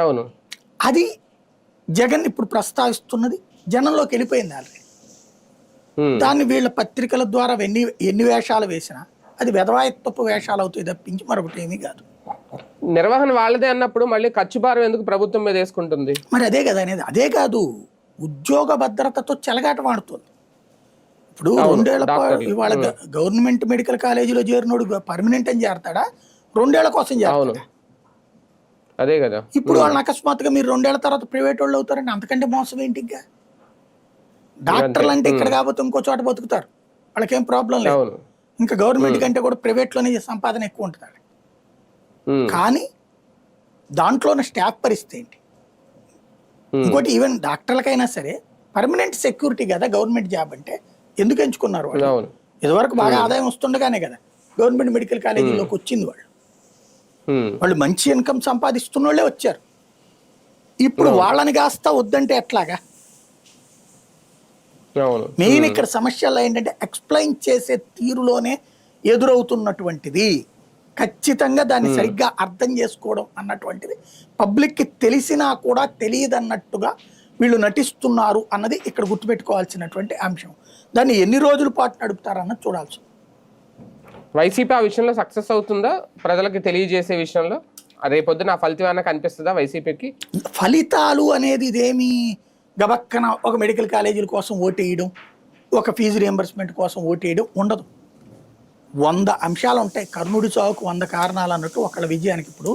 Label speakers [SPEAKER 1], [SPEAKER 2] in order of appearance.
[SPEAKER 1] అవును.
[SPEAKER 2] అది జగన్ ఇప్పుడు ప్రస్తావిస్తున్నది జనంలోకి వెళ్ళిపోయింది ఆల్రెడీ. దాన్ని వీళ్ళ పత్రికల ద్వారా ఎన్ని ఎన్ని వేషాలు వేసినా అది వెధవాయత్వపు వేషాలు అవుతాయి తప్పించి మరొకటి ఏమీ కాదు.
[SPEAKER 1] నిర్వహణ వాళ్ళదే అన్నప్పుడు మళ్ళీ ఖర్చు భారం ఎందుకు ప్రభుత్వం మీద వేసుకుంటుంది?
[SPEAKER 2] మరి అదే కదా అనేది అదే కాదు ఉద్యోగ భద్రతతో చెలగాట ఆడుతుంది ఇప్పుడు
[SPEAKER 1] రెండేళ్ళ.
[SPEAKER 2] ఇవాళ గవర్నమెంట్ మెడికల్ కాలేజీలో చేరినోడు పర్మనెంట్ అని చేరతాడా? రెండేళ్ళ కోసం చేరతాడా?
[SPEAKER 1] అదే కదా.
[SPEAKER 2] ఇప్పుడు వాళ్ళని అకస్మాత్తుగా మీరు రెండేళ్ళ తర్వాత ప్రైవేట్ వాళ్ళు అవుతారండి. అంతకంటే మోసం ఏంటి ఇంకా? డాక్టర్లు అంటే ఇక్కడ కాకపోతే ఇంకో చోట బతుకుతారు. వాళ్ళకేం ప్రాబ్లం లేదు. ఇంకా గవర్నమెంట్ కంటే కూడా ప్రైవేట్లోనే సంపాదన ఎక్కువ ఉంటుంది కానీ దాంట్లోనే స్టాఫ్ పరిస్థితి ఏంటి? ఇంకోటి ఈవెన్ డాక్టర్లకైనా సరే పర్మనెంట్ సెక్యూరిటీ కదా గవర్నమెంట్ జాబ్ అంటే ఎందుకు ఎంచుకున్నారు వాళ్ళు? ఇదివరకు బాగా ఆదాయం వస్తుండగానే కదా గవర్నమెంట్ మెడికల్ కాలేజీలోకి వచ్చింది వాళ్ళు. వాళ్ళు మంచి ఇన్కమ్ సంపాదిస్తున్న వాళ్ళే వచ్చారు. ఇప్పుడు వాళ్ళని కాస్త వద్దంటే ఎట్లాగా? మెయిన్ ఇక్కడ సమస్యలు ఏంటంటే ఎక్స్ప్లెయిన్ చేసే తీరులోనే ఎదురవుతున్నటువంటిది. ఖచ్చితంగా దాన్ని సరిగ్గా అర్థం చేసుకోవడం అన్నటువంటిది పబ్లిక్కి తెలిసినా కూడా తెలియదన్నట్టుగా వీళ్ళు నటిస్తున్నారు అన్నది ఇక్కడ గుర్తుపెట్టుకోవాల్సినటువంటి అంశం. దాన్ని ఎన్ని రోజుల పాటు నడుపుతారన్నది చూడాల్సి.
[SPEAKER 1] వైసీపీ ఆ విషయంలో సక్సెస్ అవుతుందా? ప్రజలకు తెలియజేసే విషయంలో? రేపొద్దున ఆ ఫలితం ఏమైనా కనిపిస్తుందా వైసీపీకి?
[SPEAKER 2] ఫలితాలు అనేది ఇదేమి గబక్కన ఒక మెడికల్ కాలేజీల కోసం ఓటేయడం ఒక ఫీజు రియంబర్స్మెంట్ కోసం ఓటేయడం ఉండదు. వంద అంశాలు ఉంటాయి. కర్ణుడి చావుకు వంద కారణాలు అన్నట్టు ఒకళ్ళ విజయానికి ఇప్పుడు